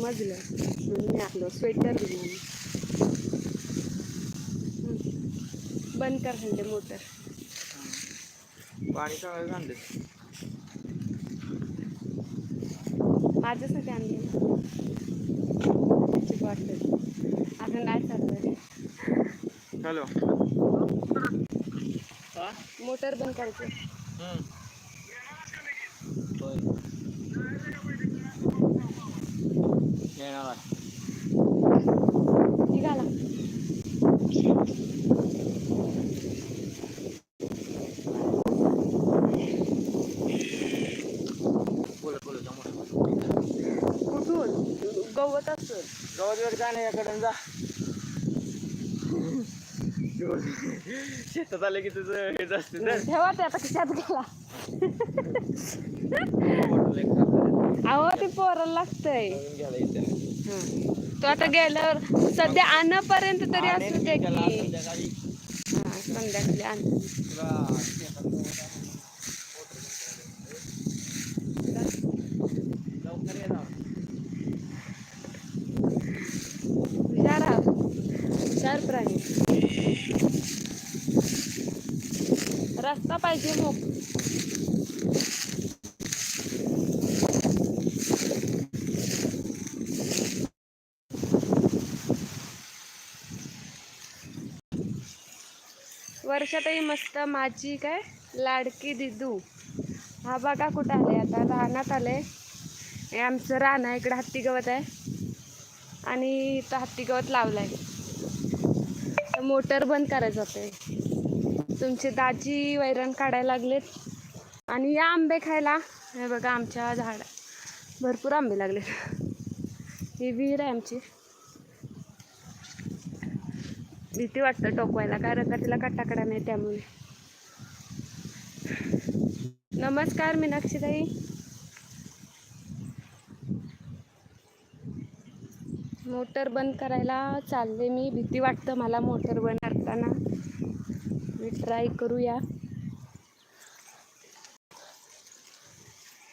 समजलं. म्हणून मी आलो स्वेटर घेऊन बंद कर म्हणजे मोटर. पाणी सगळं आणले. माझ्यासाठी आणली त्याची बॉटल अजून काय चाललंय? हॅलो. मोटर बंद करायचं. येणार आहे निघाला कुठून? गवत असत गवत वेळ काय नाही याकडे जा. शेतात आले की तुझं हेच असते ठेवा ते आता कशात गेला. अहो ते पोराला लागतंय. तो आता गेल्यावर सध्या आणपर्यंत तरी असू मी दे त्याला की. संध्याकाळी. हा, संध्याकाळी आण. हुशार आहात. हुशार प्राणी. रस्ता पाहिजे मग. वर्षातही मस्त माझी काय लाडकी दिदू. हा बघा कुठं आले आता. रानात आले हे आमचं रान आहे. इकडं हत्ती गवत आहे. आणि इथं हत्ती गवत लावलंय. आहे मोटर बंद करायचं होते तुमचे दाजी वैरण काढायला लागलेत. आणि या आंबे खायला. हे बघा आमच्या झाड. भरपूर आंबे लागलेत. ही विहीर आहे आमची. भीती वाटतं टोकवायला. कारण का तिला कट्टाकडा नाही त्यामुळे. नमस्कार मीनाक्षीताई. मोटर बंद करायला चालले मी. भीती वाटतं मला मोटर बंद करताना. मी ट्राय करूया.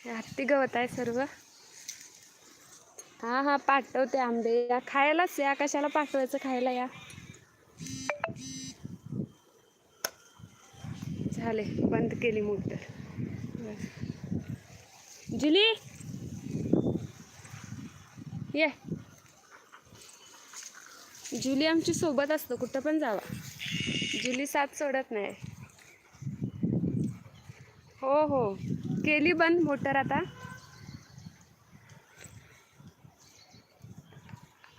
हत्ती गवत आहे सर्व. हां हां पाठवते आंबे. या खायलाच या. कशाला पाठवायचं खायला या? झाले. बंद केली मोटर. जुली? ये. जुली आमची सोबत असतो कुठं पण जावा. जुली साथ सोडत नाही. हो हो. केली बंद मोटर आता.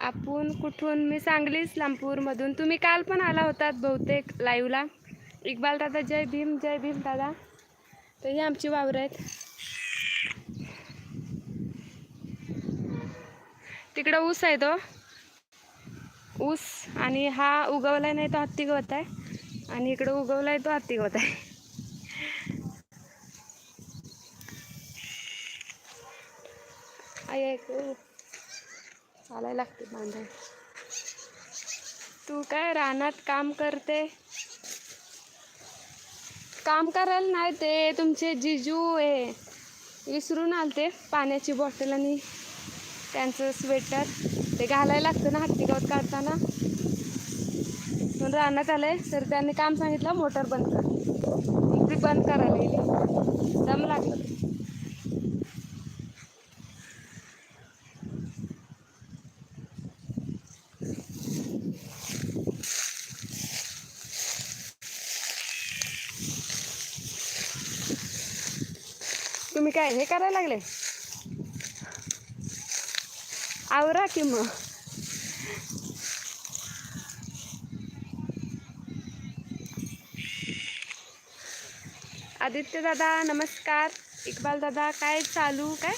आपण कुठून मी सांगलीच इस्लामपूरमधून तुम्ही काल पण आला होतात बहुतेक लाईव्हला इकबाल दादा जय भीम जय भीम दादा. तर ही आमची वावरं आहेत. तिकडं ऊस आहे तो. ऊस आणि हा उगवलाय नाही तो हत्ती गवत आहे. आणि इकडं उगवलाय तो हत्ती गवत आहे. आई चालायला लागते बांधाय तू काय रानात काम करते? काम करायला नाही ते तुमचे जिजू हे विसरून आलते पाण्याची बॉटल आणि त्यांचं स्वेटर. ते घालायला लागतं ना हत्ती गवत काढताना. म्हणून रानात आहे तर त्यांनी काम सांगितलं मोटर बंद कर. ती बंद करायला गेली. दम लागलं. काय हे करायला लागले? आवरा की मग. आदित्य दादा नमस्कार. इकबाल दादा काय चालू काय?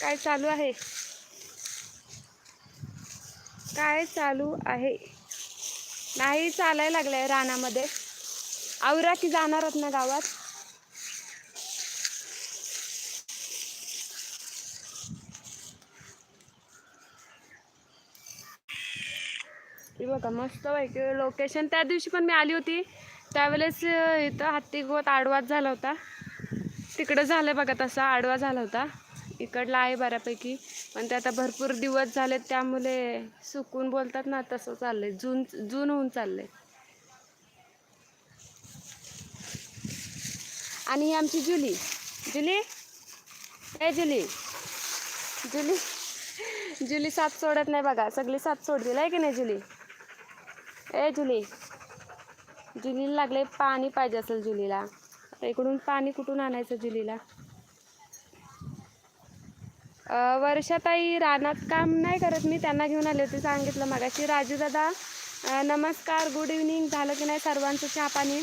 काय चालू आहे? काय चालू आहे? नाही चालायला लागलंय रानामध्ये. आवरा की जाणार आहात ना गावात? का मस्त पैकी लोकेशन त्या दिवशी पण मी आली होती. त्यावेळेस इथं हत्ती गोत आडवाच झाला होता. तिकडं झालं बघा तसा आडवा झाला होता. इकडला आहे बऱ्यापैकी. पण ते आता भरपूर दिवस झालेत त्यामुळे सुकून बोलतात ना तसं चाललंय. जून जून होऊन चाललंय. आणि ही आमची जुली. जुली? ए जुली. जुली. जुली साथ सोडत नाही बघा. सगळी साथ सोडतील आहे की नाही जुली? ए जुली. जुलीला लागले पाणी पाहिजे असेल जुलीला. इकडून पाणी कुठून आणायचं जुलीला? वर्षाताई रानात काम नाही करत. मी त्यांना घेऊन आले होते सांगितलं मगाशी. राजू दादा नमस्कार गुड इव्हनिंग झालं की नाही सर्वांचं चहा पाणी?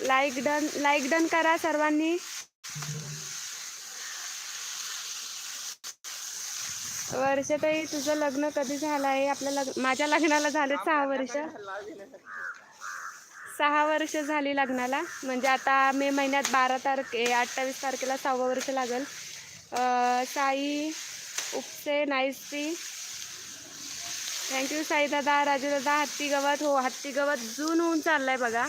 लाईक डन लाईक डन करा सर्वांनी. वर्षाताई तुझं लग्न कधी झालं आहे? आपल्या लग्न माझ्या लग्नाला झाले सहा वर्ष. सहा वर्ष झाली लग्नाला. म्हणजे आता मे महिन्यात बारा तारखे अठ्ठावीस तारखेला सहावं वर्ष लागेल. साई उपसे नाईसी थँक्यू साई दादा राजू दादा हत्ती गवत हो हत्ती गवत जून होऊन चाललाय बघा.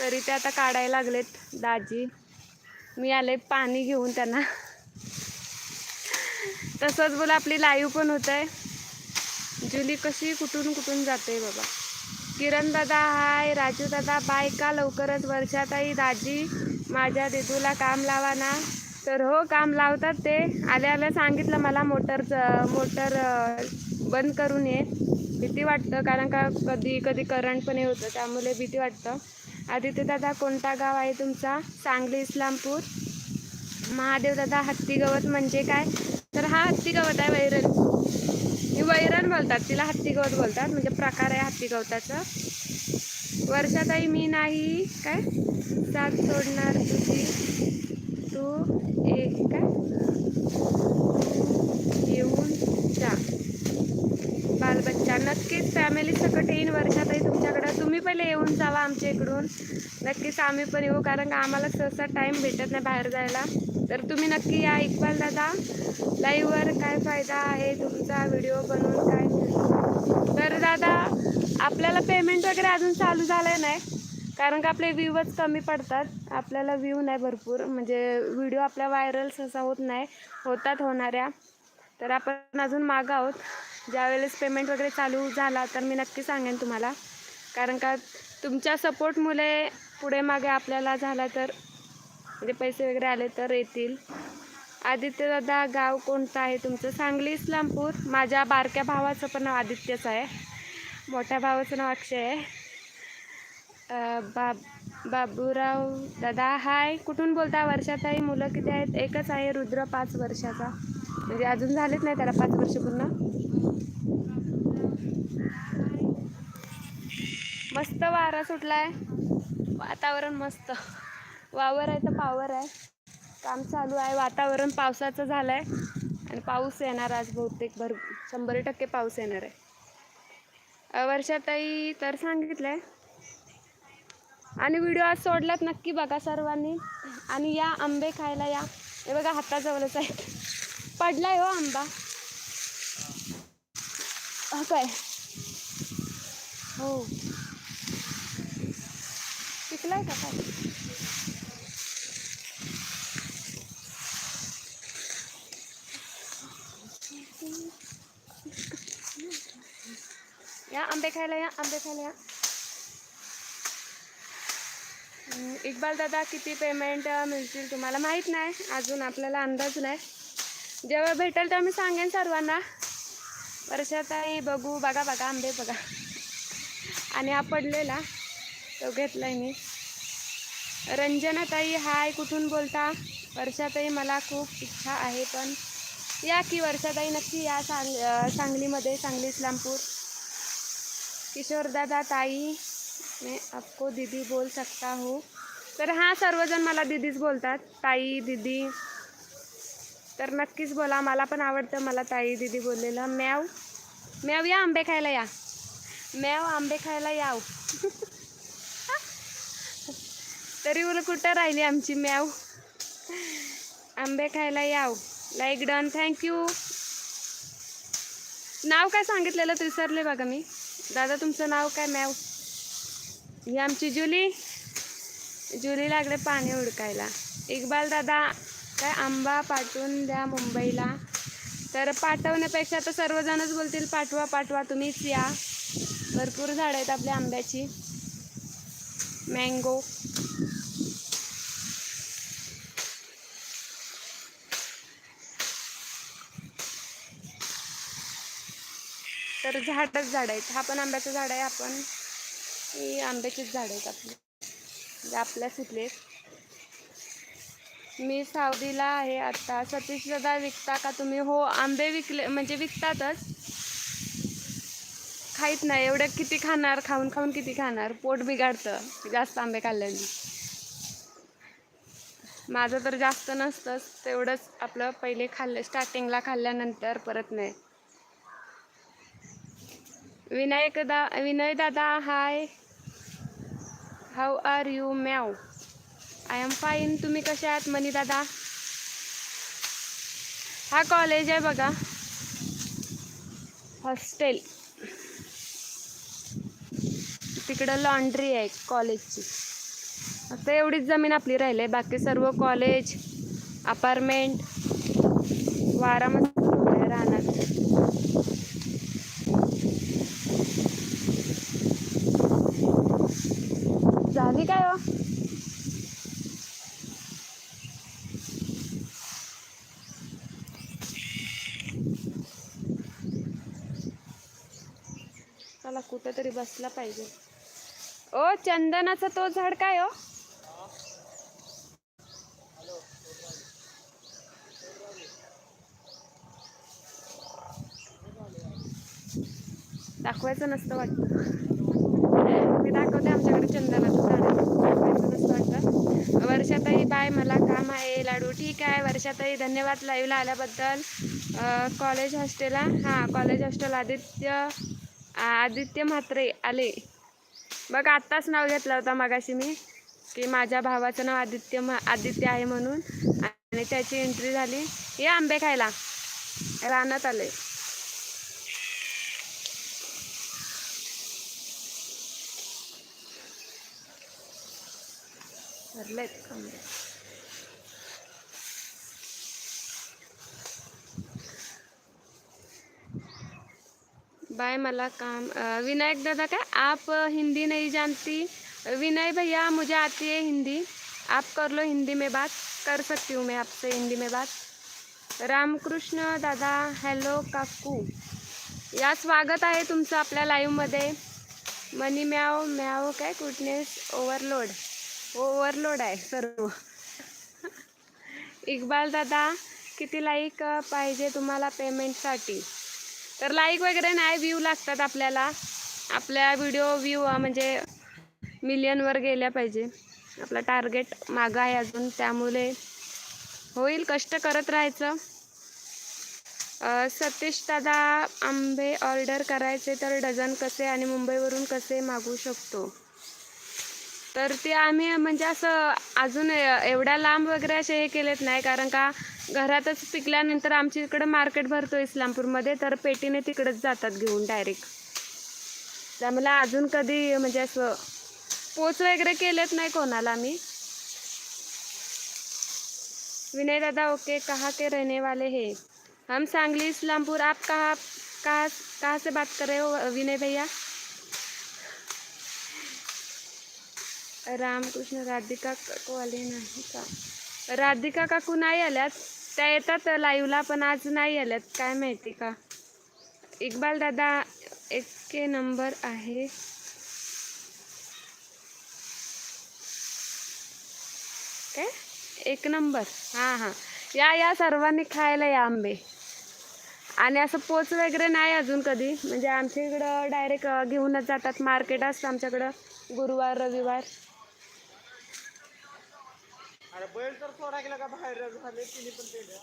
तरी ते आता काढायला लागलेत दाजी. मी आले पाणी घेऊन त्यांना. तसंच बोला आपली लाईव्ह पण होत आहे जुली कशी कुठून कुठून जाते बाबा? किरण दादा हाय. राजू दादा बाय का लवकरच? वर्षाताई दाजी माझ्या दिदूला काम लावा ना. तर हो काम लावतात ते. आल्या आल्या सांगितलं मला मोटरचं मोटर बंद करून ये. भीती वाटतं कारण का कधी कधी करंट पण हे होतं त्यामुळे भीती वाटतं. आदित्य दादा कोणता गाव आहे तुमचा? सांगली इस्लामपूर. महादेव दादा हत्ती गवत म्हणजे काय? तर हा हत्ती गवत आहे वैरण. ही वैरण बोलतात तिला हत्ती गवत बोलतात म्हणजे प्रकार आहे हत्ती गवताचा. वर्षाताई मी नाही काय? साथ सोडणार तुझी. तू एक काय? येऊन जा. बालबच्चा नक्कीच फॅमिली सकट येईन वर्षाताई तुमच्याकडं. तुम्ही पहिले येऊन जावा आमच्या इकडून. नक्कीच आम्ही पण येऊ कारण का आम्हाला सहसा टाईम भेटत नाही बाहेर जायला. तर तुम्ही नक्की या इक्बाल दादा. लाईव्हवर काय फायदा आहे तुमचा व्हिडिओ बनवून काय? तर दादा आपल्याला पेमेंट वगैरे अजून चालू झालं नाही. कारण का आपले व्ह्यूच कमी पडतात. आपल्याला व्ह्यू नाही भरपूर. म्हणजे व्हिडिओ आपल्या व्हायरल सहसा होत नाही. होतात होणाऱ्या. तर आपण अजून मागं आहोत. ज्यावेळेस पेमेंट वगैरे चालू झाला तर मी नक्की सांगेन तुम्हाला. कारण का तुमच्या सपोर्टमुळे पुढे मागे आपल्याला झाला तर म्हणजे पैसे वगैरे आले तर येतील. आदित्य दादा गाव कोणतं आहे तुमचं? सांगली इस्लामपूर. माझ्या बारक्या भावाचं पण नाव आदित्यच आहे. मोठ्या भावाचं नाव अक्षय आहे. बाब बाबूराव दादा हाय. कुठून बोलता? वर्षाताई मुलं किती आहेत? एकच आहे रुद्र पाच वर्षाचा. म्हणजे अजून झालेच नाही त्याला पाच वर्ष पूर्ण. मस्त वारा सुटला आहे वातावरण मस्त. वावर आहे तर पावर आहे. काम चालू आहे. वातावरण पावसाचं झालं आहे आणि पाऊस येणार आज बहुतेक भर शंभर टक्के पाऊस येणार आहे. वर्षाताई तर सांगितलं आहे आणि व्हिडिओ आज सोडलात नक्की बघा सर्वांनी. आणि या आंबे खायला या. हे बघा हाताजवळच आहे. पडलाय हो आंबा. काय? हो. पिकलाय का काय? या आंबे खायला या आंबे खायला या. इकबाल दादा किती पेमेंट मिळतील तुम्हाला माहीत नाही. अजून आपल्याला अंदाज नाही. जेव्हा भेटेल तेव्हा मी सांगेन सर्वांना. वर्षाताई बघू बघा बघा आंबे बघा. आणि हा पडलेला तो आहे मी. रंजनाताई हाय कुठून बोलता? वर्षाताई मला खूप इच्छा आहे पण या की वर्षाताई नक्की या सांग सांगलीमध्ये सांगली इस्लामपूर. किशोरदादा ताई मी आपको दीदी बोल सकता हूँ। तर हां सर्वजण मला दीदीच बोलतात. ताई दीदी. तर नक्कीच बोला मला पण आवडतं मला ताई दीदी बोललेलं. मॅव मॅव या आंबे खायला या. मॅव आंबे खायला याव. तरी बोल कुठं राहिली आमची मॅव आंबे खायला याव. लाईक डन थँक्यू नाव काय सांगितलेलं? विसरले बघा मी. दादा तुमचं नाव काय मॅव? ही आमची जुली. जुली लागले पाणी उडकायला. इकबाल दादा काय आंबा पाठवून द्या मुंबईला. तर पाठवण्यापेक्षा तर सर्वजणच बोलतील पाठवा पाठवा तुम्हीच या. भरपूर झाडं आहेत आपल्या आंब्याची. मँगो तर झाडच झाड आहेत. हा पण आंब्याचं झाड आहे. आपण ही आंब्याचीच झाड आहेत आपली. म्हणजे आपल्या इथले. मी सावदीला आहे आता. सतीश दादा विकता का तुम्ही? हो आंबे विकले म्हणजे विकतातच. खाईत नाही. एवढं किती खाणार? खाऊन खाऊन किती खाणार? पोट बिघाडतं. जास्त आंबे खाल्ल्याने. माझं तर जास्त नसतंच. तेवढंच आपलं पहिले खाल्लं स्टार्टिंगला खाल्ल्यानंतर परत नाही. विनायक दा विनय दादा हाय हाऊ आर यू मॅव आय एम फाईन तुम्ही कसे आहात मनी दादा हा कॉलेज आहे बघा. हॉस्टेल तिकडं लॉन्ड्री आहे कॉलेजची आता एवढीच जमीन आपली राहिली आहे. बाकी सर्व कॉलेज अपार्टमेंट वारामध्ये मस्त आहे राहणार झाली काय हो चला कुठं तरी बसला पाहिजे. ओ चंदनाचा तो झाड काय हो? दाखवायचं नसतं वाटतं. मी दाखवते आमच्याकडे चंदनाचं झाड. दाखवायचं नसतं वाटतं. वर्षाताई बाय मला काम आहे लाडू. ठीक आहे वर्षाताई धन्यवाद लाईव्हला आल्याबद्दल. कॉलेज हॉस्टेलला हां कॉलेज हॉस्टेल आदित्य आदित्य म्हात्रे आले. बघ आत्ताच नाव घेतला होता मगाशी मी की माझ्या भावाचं नाव आदित्य म आदित्य आहे म्हणून. आणि त्याची एंट्री झाली. ये आंबे खायला. रानात आले. भरलेत आंबे बाय मला काम विनायक दादा क्या? आप हिंदी नहीं जानती. विनय भैया मुझे आती है हिंदी. आप कर लो हिंदी में बात. कर सकती हूँ मैं आपसे हिंदी में बात. रामकृष्ण दादा हॅलो काकू. या स्वागत आहे तुमचं आपल्या लाईव्हमध्ये मनी म्याव म्याव काय? कुटनेस ओव्हरलोड ओव्हरलोड आहे सर्व. इक्बाल दादा किती लाईक पाहिजे तुम्हाला पेमेंटसाठी तर लाईक वगैरे नाही व्ह्यू लागतात आपल्याला. आपल्या व्हिडिओ व्ह्यू म्हणजे मिलियनवर गेल्या पाहिजे. आपला टार्गेट मागं आहे अजून त्यामुळे होईल कष्ट करत राहायचं. सतीश दादा आंबे ऑर्डर करायचे तर डझन कसे आणि मुंबईवरून कसे मागू शकतो? तर ते आम्ही म्हणजे असं अजून एवढ्या लांब वगैरे असे हे केलेत नाही कारण का घरातच पिकल्यानंतर आमच्या इकडं मार्केट भरतो इस्लामपूरमध्ये तर पेटीने तिकडंच जातात घेऊन डायरेक्ट त्यामुळे अजून कधी म्हणजे असं पोच वगैरे केलेत नाही कोणाला मी विनय दादा ओके कहाँ के रहने वाले हैं? हम सांगली इस्लामपुर आप कहाँ कहाँ कहाँ से बात कर रहे हो विनय भैया? रामकृष्ण राधिका काकू आले नाही का? राधिका काकू नाही आल्यात. त्या येतात लाईव्हला पण आज नाही आल्यात. काय माहिती का? इकबाल दादा एके नंबर आहे. काय? एक नंबर. हां हां. या या सर्वांनी खायला या आंबे. आणि असं पोच वगैरे नाही अजून कधी. म्हणजे आमच्या इकडं डायरेक्ट घेऊनच जातात. मार्केट असतं आमच्याकडं. गुरुवार रविवार. अरे बैल गेला का झाले तिने पण ते आलं.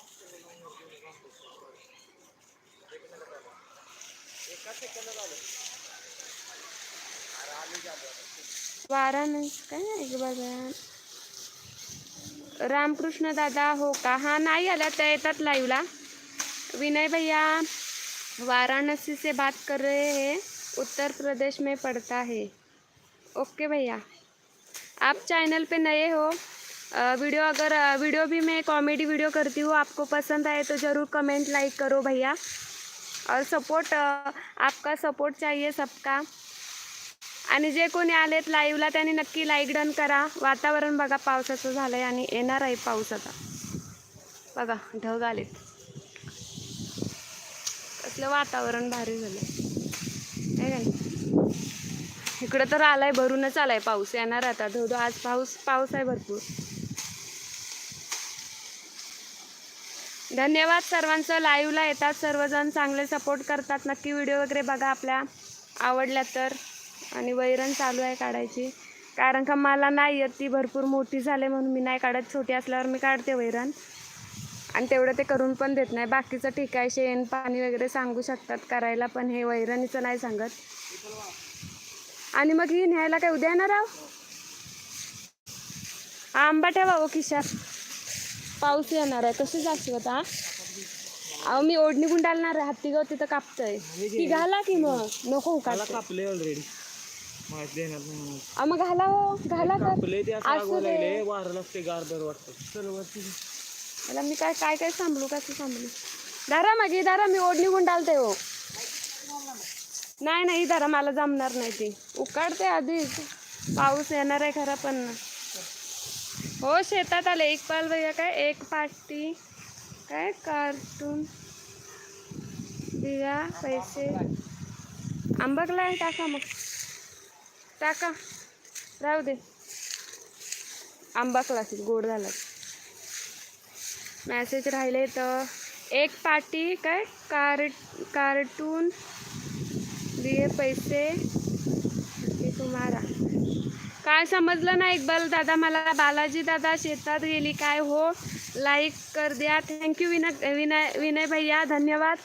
अरे झालं वाराणसी काय एक बघा रामकृष्ण दादा, हो का? हाँ नहीं आला त्या येतात लाईव्हला विनय भैया वाराणसी से बात कर रहे हैं, उत्तर प्रदेश में पड़ता है. ओके भैया। आप चैनल पे नए हो वीडियो अगर वीडियो भी मैं कॉमेडी वीडियो करती हूँ आपको पसंद आए तो ज़रूर कमेंट लाइक करो भैया। और सपोर्ट आपका सपोर्ट चाहिए सबका। आणि जे कोणी आलेत लाईव्हला त्यांनी नक्की लाईक डन करा. वातावरण बघा पावसाचं झालं आहे आणि येणार आहे पाऊस आता. बघा ढग आलेत. कसलं वातावरण भारी झालं आहे का इकडं तर आलाय भरूनच आलाय पाऊस. येणार आता. धो धो आज पाऊस पाऊस आहे भरपूर. धन्यवाद सर्वांचं. लाईव्हला येतात सर्वजण चांगले सपोर्ट करतात. नक्की व्हिडिओ वगैरे बघा आपल्या. आवडल्या तर. आणि वैरण चालू आहे काढायची. कारण का मला नाही येत ती. भरपूर मोठी झाले म्हणून मी नाही काढत. छोटी असल्यावर मी काढते वैरण. आणि तेवढं ते करून पण देत नाही. बाकीचं ठीक आहे. शेण पाणी वगैरे सांगू शकतात. करायला पण हे वैरणीचं नाही सांगत. आणि मग ही न्यायला काय उद्या येणार आहो? आंबा ठेवा हो, ओ किशात पाऊस येणार आहे. कसं जायचं आता? अहो मी ओढणी गुंडालणार आहे. हत्ती गवत तिथं कापतंय. ती घाला की मग. नको काढते कापले ऑलरेडी माहिती देणार नाही म्हणून. अहो, मग घाला हो. घाला का कापले ते असं असू लागू दे. लागले वारं लागते गार दर वाटतं. चल वरती घे. मला मी काय काय काय सांभळू? कसं सांभळू? दारा मागे दारा. मी ओढणी गुंडालते हो. नाही नाही दारा. मला जमणार नाही ती. उकाडते आधीच. पाऊस येणार आहे खरा पण. हो शेतात आले. एक पाल भैया काय? एक पाटी काय? कार्टून. दिया पैसे. आंबकला टाका मग. टाका. राहू दे. आंबा क्लासेस गोड झाला. मॅसेज राहिले तर. एक पाटी काय? Car cartoon. दिये पैसे. तुम्हाला. काय समजलं ना इकबाल दादा मला बालाजी दादा शेतात गेली काय हो? लाईक कर द्या. थँक्यू विनय विनय विनय भैया धन्यवाद.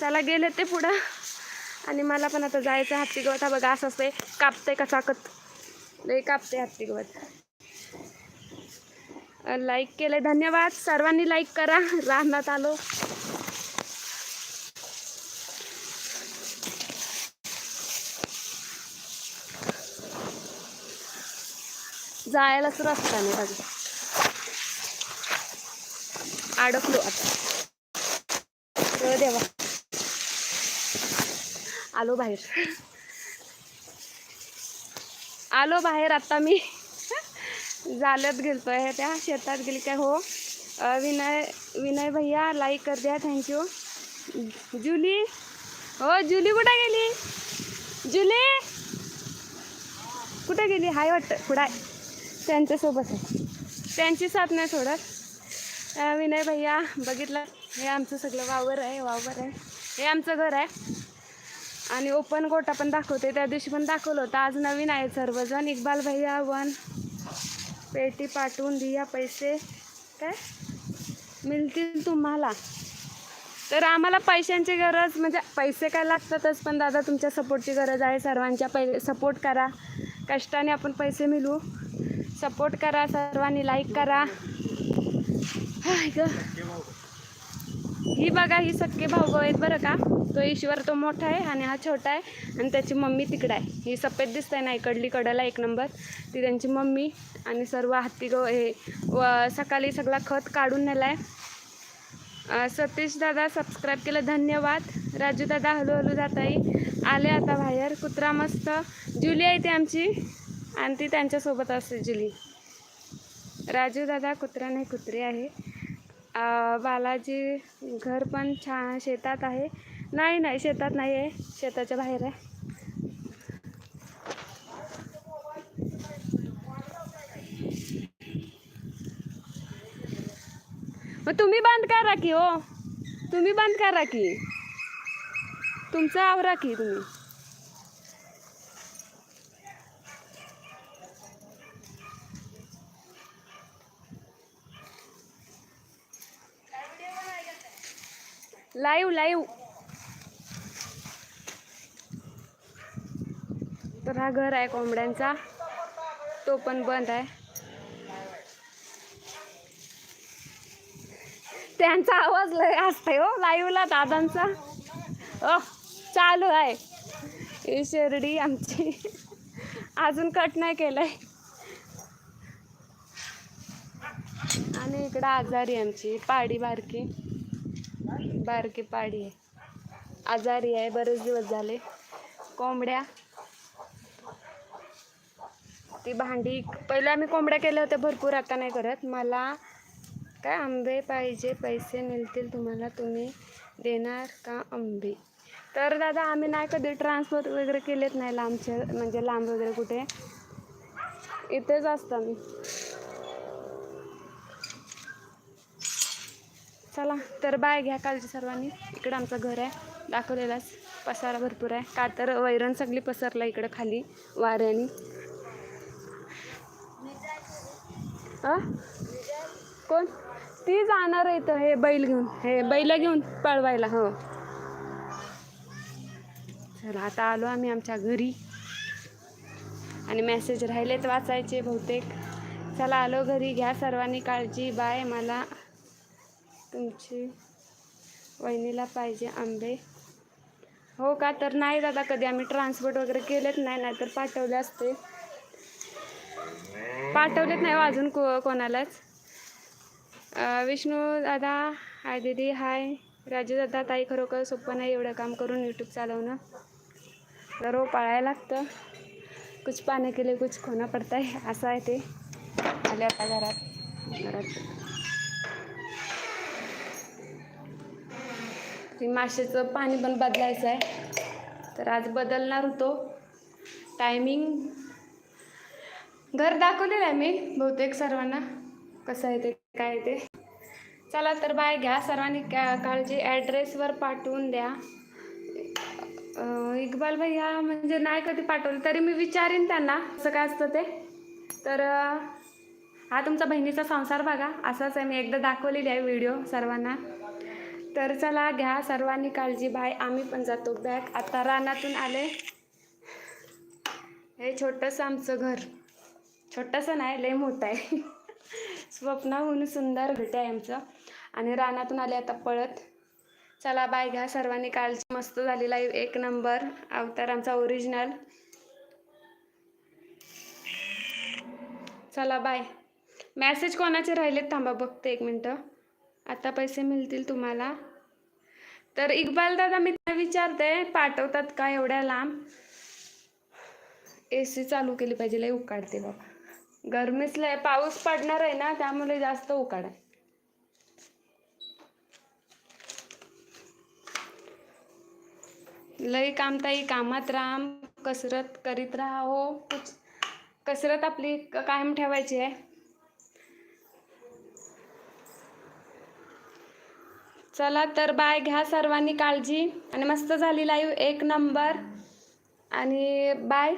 चला गेले ते पुढं. आणि मला पण आता जायचं हत्ती गवत हा बघा असं असते कापते कचाकत. लई कापते हत्ती गवत लाईक केले धन्यवाद. सर्वांनी लाईक करा. राहण्यात आलो. जायलाच रस्ता नाही बघा अडकलो आता. देवा आलो बाहेर. आलो बाहेर आता मी. जालत गेलतोय त्या शेतात गेली काय हो. विनय विनय भैया लाईक कर द्या थँक्यू जुली हो जुली कुठे गेली? जुली? कुठे गेली? हाय वाटतं पुढं आहे? त्यांच्यासोबत आहे. त्यांची साथ नाही सोडत विनय भैया बघितलं? हे आमचं सगळं वावर आहे वावर आहे. हे आमचं घर आहे. आणि ओपन गोटा पण दाखवते. त्या दिवशी पण दाखवलं होतं. आज नवीन आहे सर्वजण. इकबाल भैया वन. पेटी पाठवून दिया पैसे. काय? मिळतील तुम्हाला. तर आम्हाला पैशांची गरज म्हणजे पैसे काय लागतातच पण दादा तुमच्या सपोर्टची गरज आहे. सर्वांच्या पै सपोर्ट करा. कष्टाने आपण पैसे मिळू. सपोर्ट करा सर्वांनी लाईक करा. ही बघा ही सख्खे भाऊ आहेत बरं का? तो ईश्वर तो मोठा आहे आणि हा छोटा आहे आणि त्याची मम्मी तिकडं आहे. ही सफेद दिसत आहे ना इकडली कडला एक नंबर. ती त्यांची मम्मी आणि सर्व हत्ती गो हे व सकाळी सगळा खत काढून नेला आहे सतीश दादा सबस्क्राईब केलं धन्यवाद. राजू दादा हळूहळू हळू जाताई. आले आता बाहेर कुत्रा मस्त. जुली आहे ती आमची. आणि ती त्यांच्यासोबत असते जुली. राजू दादा कुत्रा नाही कुत्री आहे. बालाजी घर पण छान शेतात आहे. नाही नाही शेतात नाही आहे शेताच्या बाहेर आहे. मग तुम्ही बंद करा की हो. तुम्ही बंद करा की. तुमचा आवरा की तुम्ही. लाईव्ह लाईव्ह तर हा घर आहे कोंबड्यांचा. तो पण बंद आहे. त्यांचा आवाज लय असतंय हो लाईव्हला दादांचा. ओ चालू आहे. ही शिर्डी आमची. अजून कट नाही केलंय. आणि इकडं आजारी आमची पाडी बारकी बारकी पाडी आहे. आजारी आहे बरेच दिवस झाले. कोंबड्या. ती भांडी पहिले आम्ही कोंबड्या केल्या होत्या भरपूर आता नाही करत. मला काय आंबे पाहिजे पैसे मिळतील तुम्हाला तुम्ही देणार का आंबे? तर दादा आम्ही नाही कधी ट्रान्सफर वगैरे केलेत नाही लांबचे म्हणजे लांब वगैरे कुठे. इथेच असतं आम्ही. चला तर बाय घ्या कालची सर्वांनी. इकडं आमचं घर आहे दाखवलेलाच पसारा भरपूर आहे. का तर वैरण सगळी पसरला इकडं खाली वाऱ्याने. आ? कोण? ती जाणार आहे इथं हे बैल घेऊन हे बैल घेऊन पळवायला हो. चला आता आलो आम्ही आमच्या घरी. आणि मेसेज राहिलेत वाचायचे बहुतेक. चला आलो घरी घ्या सर्वांनी काळजी बाय मला. तुमची वहिनीला पाहिजे आंबे. हो का? तर नाही दादा कधी आम्ही ट्रान्सपोर्ट वगैरे केलेत नाही नाहीतर पाठवले असते. पाठवलेत नाही हो अजून को कोणालाच. विष्णू दादा हाय दिदी हाय. राजू दादा ताई खरोखर सोपं नाही एवढं काम करून यूट्यूब चालवणं. तर हो पाळायला लागतं. कुछ पाने के लिए कुछ खोना पडतं आहे असं आहे ते. आले आता घरात. घरात. की माशाचं पाणी पण बदलायचं आहे. तर आज बदलणार होतो. टायमिंग घर दाखवलेलं आहे मी बहुतेक सर्वांना. कसं आहे ते काय आहे ते. चला तर बाय घ्या. सर्वांनी का काळजी ॲड्रेसवर पाठवून द्या. इकबाल इक्बाल भैया म्हणजे नाही कधी पाठवलं तरी मी विचारीन त्यांना कसं काय असतं ते. तर हा तुमचा बहिणीचा संसार बघा. असाच आहे. मी एकदा दाखवलेली आहे व्हिडिओ सर्वांना. तर चला घ्या सर्वांनी काळजी. बाय आम्ही पण जातो. बॅग आता रानातून आले. हे छोटंसं आमचं घर. छोटंसं नाही लय मोठं आहे. स्वप्नाहून सुंदर भेट आहे आमचं. आणि रानातून आले आता पळत. चला बाय घ्या सर्वांनी कालची मस्त झालेला आहे एक नंबर अवतार आमचा ओरिजिनल चला बाय. मॅसेज कोणाचे राहिलेत? थांबा बघते एक मिनटं. आता पैसे मिळतील तुम्हाला. तर इक्बाल दादा मी त्यांना विचारते पाठवतात का एवढ्या लांब? ए सी चालू केली पाहिजे लय उकाडते बाबा. गरमीच लय पाऊस पडणार आहे ना त्यामुळे जास्त उकाड आहे. लई काम ताई कामात राम कसरत करीत राहा हो. कुछ कसरत आपली कायम ठेवायची आहे. चला तर बाय घ्या सर्वांनी काळजी. आणि मस्त झाली लाईव्ह एक नंबर आणि बाय